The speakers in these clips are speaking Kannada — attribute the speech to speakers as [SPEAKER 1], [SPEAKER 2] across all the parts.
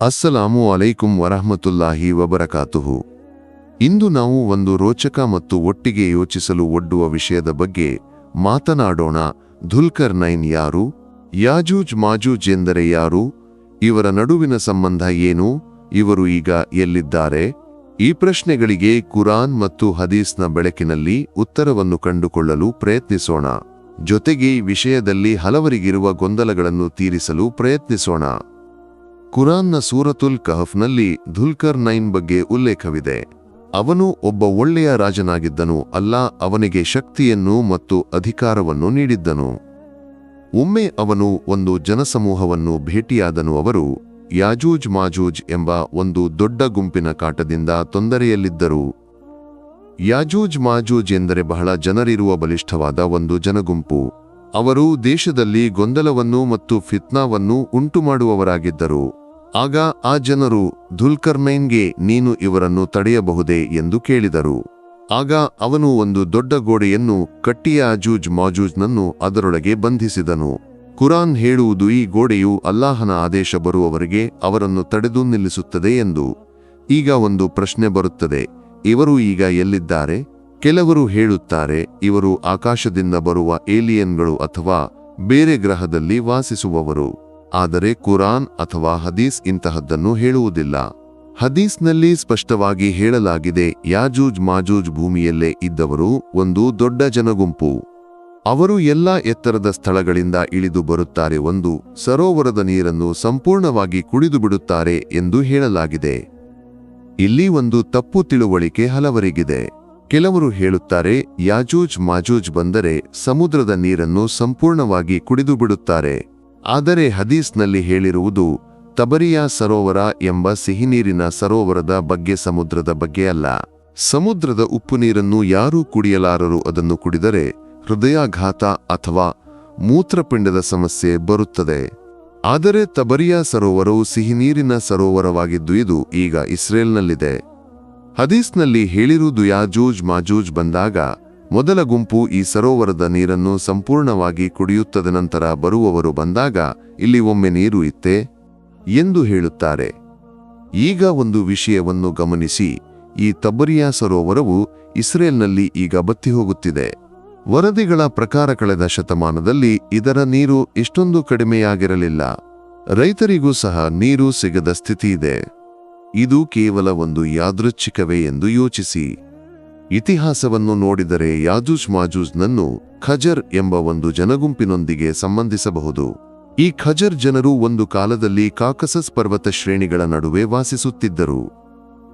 [SPEAKER 1] ಅಸ್ಸಲಾಮು ಅಲೈಕುಂ ವರಹಮತುಲ್ಲಾಹಿ ವಬರಕಾತುಹು. ಇಂದು ನಾವು ಒಂದು ರೋಚಕ ಮತ್ತು ಒಟ್ಟಿಗೆ ಯೋಚಿಸಲು ಒಡ್ಡುವ ವಿಷಯದ ಬಗ್ಗೆ ಮಾತನಾಡೋಣ. ಧುಲ್ಕರ್ ನೈನ್ ಯಾರು? ಯಾಜೂಜ್ ಮಾಜೂಜ್ ಎಂದರೆ ಯಾರು? ಇವರ ನಡುವಿನ ಸಂಬಂಧ ಏನು? ಇವರು ಈಗ ಎಲ್ಲಿದ್ದಾರೆ? ಈ ಪ್ರಶ್ನೆಗಳಿಗೆ ಕುರಾನ್ ಮತ್ತು ಹದೀಸ್ನ ಬೆಳಕಿನಲ್ಲಿ ಉತ್ತರವನ್ನು ಕಂಡುಕೊಳ್ಳಲು ಪ್ರಯತ್ನಿಸೋಣ. ಜೊತೆಗೆ ವಿಷಯದಲ್ಲಿ ಹಲವರಿಗಿರುವ ಗೊಂದಲಗಳನ್ನು ತೀರಿಸಲು ಪ್ರಯತ್ನಿಸೋಣ. ಕುರಾನ್ನ ಸೂರತುಲ್ ಕಹಫ್ನಲ್ಲಿ ಧುಲ್ಕರ್ ನೈನ್ ಬಗ್ಗೆ ಉಲ್ಲೇಖವಿದೆ. ಅವನು ಒಬ್ಬ ಒಳ್ಳೆಯ ರಾಜನಾಗಿದ್ದನು, ಅಲ್ಲ ಅವನಿಗೆ ಶಕ್ತಿಯನ್ನು ಮತ್ತು ಅಧಿಕಾರವನ್ನು ನೀಡಿದ್ದನು. ಒಮ್ಮೆ ಅವನು ಒಂದು ಜನಸಮೂಹವನ್ನು ಭೇಟಿಯಾದನು, ಅವರು ಯಾಜೂಜ್ ಮಾಜೂಜ್ ಎಂಬ ಒಂದು ದೊಡ್ಡ ಗುಂಪಿನ ಕಾಟದಿಂದ ತೊಂದರೆಯಲ್ಲಿದ್ದರು. ಯಾಜೂಜ್ ಮಾಜೂಜ್ ಎಂದರೆ ಬಹಳ ಜನರಿರುವ ಬಲಿಷ್ಠವಾದ ಒಂದು ಜನಗುಂಪು. ಅವರು ದೇಶದಲ್ಲಿ ಗೊಂದಲವನ್ನು ಮತ್ತು ಫಿತ್ನಾವನ್ನು ಉಂಟುಮಾಡುವವರಾಗಿದ್ದರು. ಆಗ ಆ ಜನರು ಧುಲ್ಕರ್ಮೈನ್ಗೆ ನೀನು ಇವರನ್ನು ತಡೆಯಬಹುದೇ ಎಂದು ಕೇಳಿದರು. ಆಗ ಅವನು ಒಂದು ದೊಡ್ಡ ಗೋಡೆಯನ್ನು ಕಟ್ಟಿಯ ಅಜೂಜ್ ಮಾಜೂಜ್ನನ್ನು ಅದರೊಳಗೆ ಬಂಧಿಸಿದನು. ಕುರಾನ್ ಹೇಳುವುದು ಈ ಗೋಡೆಯು ಅಲ್ಲಾಹನ ಆದೇಶ ಬರುವವರೆಗೆ ಅವರನ್ನು ತಡೆದು ನಿಲ್ಲಿಸುತ್ತದೆ ಎಂದು. ಈಗ ಒಂದು ಪ್ರಶ್ನೆ ಬರುತ್ತದೆ, ಇವರು ಈಗ ಎಲ್ಲಿದ್ದಾರೆ? ಕೆಲವರು ಹೇಳುತ್ತಾರೆ, ಇವರು ಆಕಾಶದಿಂದ ಬರುವ ಏಲಿಯನ್ಗಳು ಅಥವಾ ಬೇರೆ ಗ್ರಹದಲ್ಲಿ ವಾಸಿಸುವವರು. ಆದರೆ ಕುರಾನ್ ಅಥವಾ ಹದೀಸ್ ಇಂತಹದ್ದನ್ನು ಹೇಳುವುದಿಲ್ಲ. ಹದೀಸ್ನಲ್ಲಿ ಸ್ಪಷ್ಟವಾಗಿ ಹೇಳಲಾಗಿದೆ, ಯಾಜೂಜ್ ಮಾಜೂಜ್ ಭೂಮಿಯಲ್ಲೇ ಇದ್ದವರು ಒಂದು ದೊಡ್ಡ ಜನಗುಂಪು. ಅವರು ಎಲ್ಲ ಎತ್ತರದ ಸ್ಥಳಗಳಿಂದ ಇಳಿದು ಬರುತ್ತಾರೆ, ಒಂದು ಸರೋವರದ ನೀರನ್ನು ಸಂಪೂರ್ಣವಾಗಿ ಕುಡಿದು ಬಿಡುತ್ತಾರೆ ಎಂದು ಹೇಳಲಾಗಿದೆ. ಇಲ್ಲಿ ಒಂದು ತಪ್ಪು ತಿಳುವಳಿಕೆ ಹಲವರಿಗಿದೆ. ಕೆಲವರು ಹೇಳುತ್ತಾರೆ, ಯಾಜೂಜ್ ಮಾಜೂಜ್ ಬಂದರೆ ಸಮುದ್ರದ ನೀರನ್ನು ಸಂಪೂರ್ಣವಾಗಿ ಕುಡಿದು ಬಿಡುತ್ತಾರೆ ಆದರೆ ಹದೀಸ್ನಲ್ಲಿ ಹೇಳಿರುವುದು, ತಬರಿಯಾ ಸರೋವರ ಎಂಬ ಸಿಹಿನೀರಿನ ಸರೋವರದ ಬಗ್ಗೆ ಸಮುದ್ರದ ಬಗ್ಗೆ ಅಲ್ಲ. ಸಮುದ್ರದ ಉಪ್ಪು ನೀರನ್ನು ಯಾರೂ ಕುಡಿಯಲಾರರು ಅದನ್ನು ಕುಡಿದರೆ ಹೃದಯಾಘಾತ ಅಥವಾ ಮೂತ್ರಪಿಂಡದ ಸಮಸ್ಯೆ ಬರುತ್ತದೆ. ಆದರೆ ತಬರಿಯಾ ಸರೋವರವು ಸಿಹಿನೀರಿನ ಸರೋವರವಾಗಿದ್ದು ಇದು ಈಗ ಇಸ್ರೇಲ್ನಲ್ಲಿದೆ. ಹದೀಸ್ನಲ್ಲಿ ಹೇಳಿರುವುದು ಯಾಜೂಜ್ ಮಾಜೂಜ್ ಬಂದಾಗ ಮೊದಲ ಗುಂಪು ಈ ಸರೋವರದ ನೀರನ್ನು ಸಂಪೂರ್ಣವಾಗಿ ಕುಡಿಯುತ್ತದೆ, ನಂತರ ಬರುವವರು ಬಂದಾಗ ಇಲ್ಲಿ ಒಮ್ಮೆ ನೀರು ಇತ್ತೆ ಎಂದು ಹೇಳುತ್ತಾರೆ. ಈಗ ಒಂದು ವಿಷಯವನ್ನು ಗಮನಿಸಿ, ಈ ತಬ್ಬರಿಯಾ ಸರೋವರವು ಇಸ್ರೇಲ್ನಲ್ಲಿ ಈಗ ಬತ್ತಿ ಹೋಗುತ್ತಿದೆ. ವರದಿಗಳ ಪ್ರಕಾರ ಕಳೆದ ಶತಮಾನದಲ್ಲಿ ಇದರ ನೀರು ಇಷ್ಟೊಂದು ಕಡಿಮೆಯಾಗಿರಲಿಲ್ಲ. ರೈತರಿಗೂ ಸಹ ನೀರು ಸಿಗದ ಸ್ಥಿತಿ ಇದೆ ಇದು ಕೇವಲ ಒಂದು ಯಾದೃಚ್ಛಿಕವೇ ಎಂದು ಯೋಚಿಸಿ. ಇತಿಹಾಸವನ್ನು ನೋಡಿದರೆ ಯಾಜೂಜ್ ಮಾಜೂಜ್ನನ್ನು ಖಜರ್ ಎಂಬ ಒಂದು ಜನಗುಂಪಿನೊಂದಿಗೆ ಸಂಬಂಧಿಸಬಹುದು. ಈ ಖಜರ್ ಜನರು ಒಂದು ಕಾಲದಲ್ಲಿ ಕಾಕಸಸ್ ಪರ್ವತ ಶ್ರೇಣಿಗಳ ನಡುವೆ ವಾಸಿಸುತ್ತಿದ್ದರು.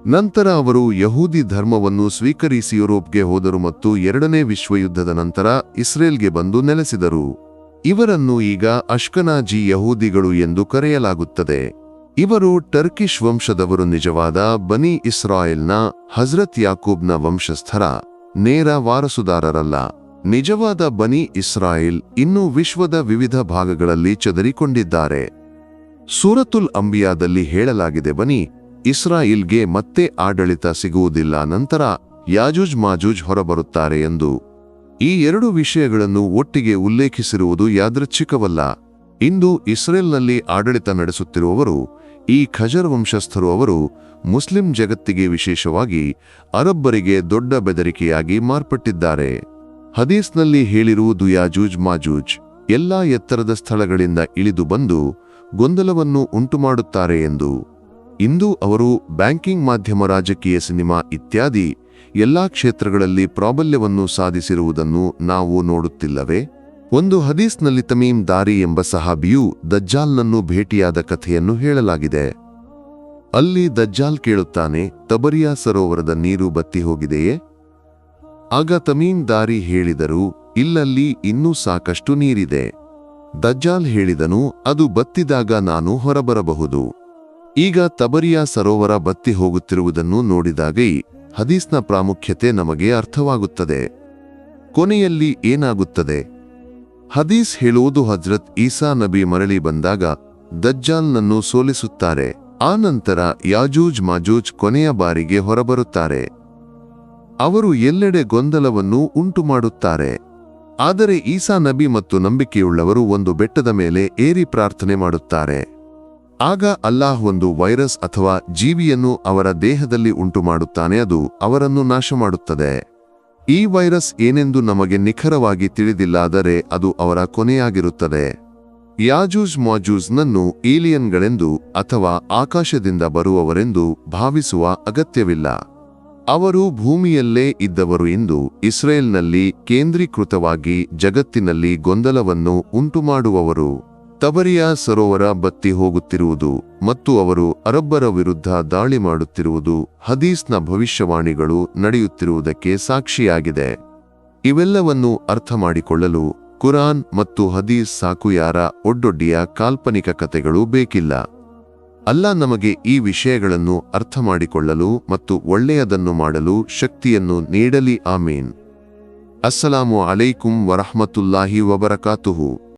[SPEAKER 1] ನಂತರ ಅವರು ಯಹೂದಿ ಧರ್ಮವನ್ನು ಸ್ವೀಕರಿಸಿ ಯುರೋಪ್ಗೆ ಹೋದರು ಮತ್ತು ಎರಡನೇ ವಿಶ್ವಯುದ್ಧದ ನಂತರ ಇಸ್ರೇಲ್ಗೆ ಬಂದು ನೆಲೆಸಿದರು. ಇವರನ್ನು ಈಗ ಅಶ್ಕನಾಜಿ ಯಹೂದಿಗಳು ಎಂದು ಕರೆಯಲಾಗುತ್ತದೆ. ಇವರು ಟರ್ಕಿಶ್ ವಂಶದವರು ನಿಜವಾದ ಬನಿ ಇಸ್ರಾಯೇಲ್ನ ಹಜ್ರತ್ ಯಾಕೂಬ್ನ ವಂಶಸ್ಥರ ನೇರ ವಾರಸುದಾರರಲ್ಲ. ನಿಜವಾದ ಬನಿ ಇಸ್ರಾಯೇಲ್ ಇನ್ನೂ ವಿಶ್ವದ ವಿವಿಧ ಭಾಗಗಳಲ್ಲಿ ಚದರಿಕೊಂಡಿದ್ದಾರೆ. ಸೂರತುಲ್ ಅಂಬಿಯಾದಲ್ಲಿ ಹೇಳಲಾಗಿದೆ, ಬನಿ ಇಸ್ರಾಯಿಲ್ಗೆ ಮತ್ತೆ ಆಡಳಿತ ಸಿಗುವುದಿಲ್ಲ, ನಂತರ ಯಾಜೂಜ್ ಮಾಜೂಜ್ ಹೊರಬರುತ್ತಾರೆ ಎಂದು ಈ ಎರಡು ವಿಷಯಗಳನ್ನು ಒಟ್ಟಿಗೆ ಉಲ್ಲೇಖಿಸಿರುವುದು ಯಾದೃಚ್ಛಿಕವಲ್ಲ. ಇಂದು ಇಸ್ರೇಲ್ನಲ್ಲಿ ಆಡಳಿತ ನಡೆಸುತ್ತಿರುವವರು ಈ ಖಜರ್ ವಂಶಸ್ಥರು ಅವರು ಮುಸ್ಲಿಂ ಜಗತ್ತಿಗೆ ವಿಶೇಷವಾಗಿ ಅರಬ್ಬರಿಗೆ ದೊಡ್ಡ ಬೆದರಿಕೆಯಾಗಿ ಮಾರ್ಪಟ್ಟಿದ್ದಾರೆ. ಹದೀಸ್ನಲ್ಲಿ ಹೇಳಿರುವುದು ಯಾಜೂಜ್ ಮಾಜೂಜ್, ಎಲ್ಲಾ ಎತ್ತರದ ಸ್ಥಳಗಳಿಂದ ಇಳಿದು ಬಂದು ಗೊಂದಲವನ್ನು ಉಂಟುಮಾಡುತ್ತಾರೆ ಎಂದು. ಇಂದು ಅವರು ಬ್ಯಾಂಕಿಂಗ್ ಮಾಧ್ಯಮ ರಾಜಕೀಯ ಸಿನಿಮಾ ಇತ್ಯಾದಿ ಎಲ್ಲಾ ಕ್ಷೇತ್ರಗಳಲ್ಲಿ ಪ್ರಾಬಲ್ಯವನ್ನು ಸಾಧಿಸಿರುವುದನ್ನು ನಾವು ನೋಡುತ್ತಿಲ್ಲವೇ? ಒಂದು ಹದೀಸ್ನಲ್ಲಿ ತಮೀಮ್ ದಾರಿ ಎಂಬ ಸಹಾಬಿಯು ದಜ್ಜಾಲ್ನನ್ನು ಭೇಟಿಯಾದ ಕಥೆಯನ್ನು ಹೇಳಲಾಗಿದೆ. ಅಲ್ಲಿ ದಜ್ಜಾಲ್ ಕೇಳುತ್ತಾನೆ, ತಬರಿಯಾ ಸರೋವರದ ನೀರು ಬತ್ತಿ ಹೋಗಿದೆಯೇ? ಆಗ ತಮೀಮ್ ದಾರಿ ಹೇಳಿದರು, ಇಲ್ಲಲ್ಲಿ ಇನ್ನೂ ಸಾಕಷ್ಟು ನೀರಿದೆ. ದಜ್ಜಾಲ್ ಹೇಳಿದನು, ಅದು ಬತ್ತಿದಾಗ ನಾನು ಹೊರಬರಬಹುದು. ಈಗ ತಬರಿಯಾ ಸರೋವರ ಬತ್ತಿ ಹೋಗುತ್ತಿರುವುದನ್ನು ನೋಡಿದಾಗ ಹದೀಸ್ನ ಪ್ರಾಮುಖ್ಯತೆ ನಮಗೆ ಅರ್ಥವಾಗುತ್ತದೆ. ಕೊನೆಯಲ್ಲಿ ಏನಾಗುತ್ತದೆ? ಹದೀಸ್ ಹೇಳುವುದು ಹಜ್ರತ್ ಈಸಾ ನಬಿ ಮರಳಿ ಬಂದಾಗ ದಜ್ಜಾಲ್ನನ್ನು ಸೋಲಿಸುತ್ತಾರೆ. ಆ ನಂತರ ಯಾಜೂಜ್ ಮಾಜೂಜ್ ಕೊನೆಯ ಬಾರಿಗೆ ಹೊರಬರುತ್ತಾರೆ. ಅವರು ಎಲ್ಲೆಡೆ ಗೊಂದಲವನ್ನು ಉಂಟುಮಾಡುತ್ತಾರೆ. ಆದರೆ ಈಸಾ ನಬಿ ಮತ್ತು ನಂಬಿಕೆಯುಳ್ಳವರು ಒಂದು ಬೆಟ್ಟದ ಮೇಲೆ ಏರಿ ಪ್ರಾರ್ಥನೆ ಮಾಡುತ್ತಾರೆ. ಆಗ ಅಲ್ಲಾಹ್ ಒಂದು ವೈರಸ್ ಅಥವಾ ಜೀವಿಯನ್ನು ಅವರ ದೇಹದಲ್ಲಿ ಉಂಟುಮಾಡುತ್ತಾನೆ, ಅದು ಅವರನ್ನು ನಾಶ ಮಾಡುತ್ತದೆ ಈ ವೈರಸ್ ಏನೆಂದು ನಮಗೆ ನಿಖರವಾಗಿ ತಿಳಿದಿಲ್ಲಾದರೆ ಅದು ಅವರ ಕೊನೆಯಾಗಿರುತ್ತದೆ. ಯಾಜೂಜ್ ಮಾಜೂಜ್ನನ್ನು ಏಲಿಯನ್ಗಳೆಂದು ಅಥವಾ ಆಕಾಶದಿಂದ ಬರುವವರೆಂದು ಭಾವಿಸುವ ಅಗತ್ಯವಿಲ್ಲ. ಅವರು ಭೂಮಿಯಲ್ಲೇ ಇದ್ದವರು ಎಂದು ಇಸ್ರೇಲ್ನಲ್ಲಿ ಕೇಂದ್ರೀಕೃತವಾಗಿ ಜಗತ್ತಿನಲ್ಲಿ ಗೊಂದಲವನ್ನು ಉಂಟುಮಾಡುವವರು. ತಬರಿಯಾ ಸರೋವರ ಬತ್ತಿ ಹೋಗುತ್ತಿರುವುದು ಮತ್ತು ಅವರು ಅರಬ್ಬರ ವಿರುದ್ಧ ದಾಳಿ ಮಾಡುತ್ತಿರುವುದು ಹದೀಸ್ನ ಭವಿಷ್ಯವಾಣಿಗಳು ನಡೆಯುತ್ತಿರುವುದಕ್ಕೆ ಸಾಕ್ಷಿಯಾಗಿದೆ. ಇವೆಲ್ಲವನ್ನು ಅರ್ಥ ಮಾಡಿಕೊಳ್ಳಲು ಕುರಾನ್ ಮತ್ತು ಹದೀಸ್ ಸಾಕು ಯಾರ ಒಡ್ಡೊಡ್ಡಿಯ ಕಾಲ್ಪನಿಕ ಕಥೆಗಳು ಬೇಕಿಲ್ಲ. ಅಲ್ಲ ನಮಗೆ ಈ ವಿಷಯಗಳನ್ನು ಅರ್ಥ ಮಾಡಿಕೊಳ್ಳಲು ಮತ್ತು ಒಳ್ಳೆಯದನ್ನು ಮಾಡಲು ಶಕ್ತಿಯನ್ನು ನೀಡಲಿ, ಆಮೀನ್. ಅಸ್ಸಲಾಮು ಅಲೈಕುಂ ವರಹಮತುಲ್ಲಾಹಿ ವಬರಕಾತುಹು.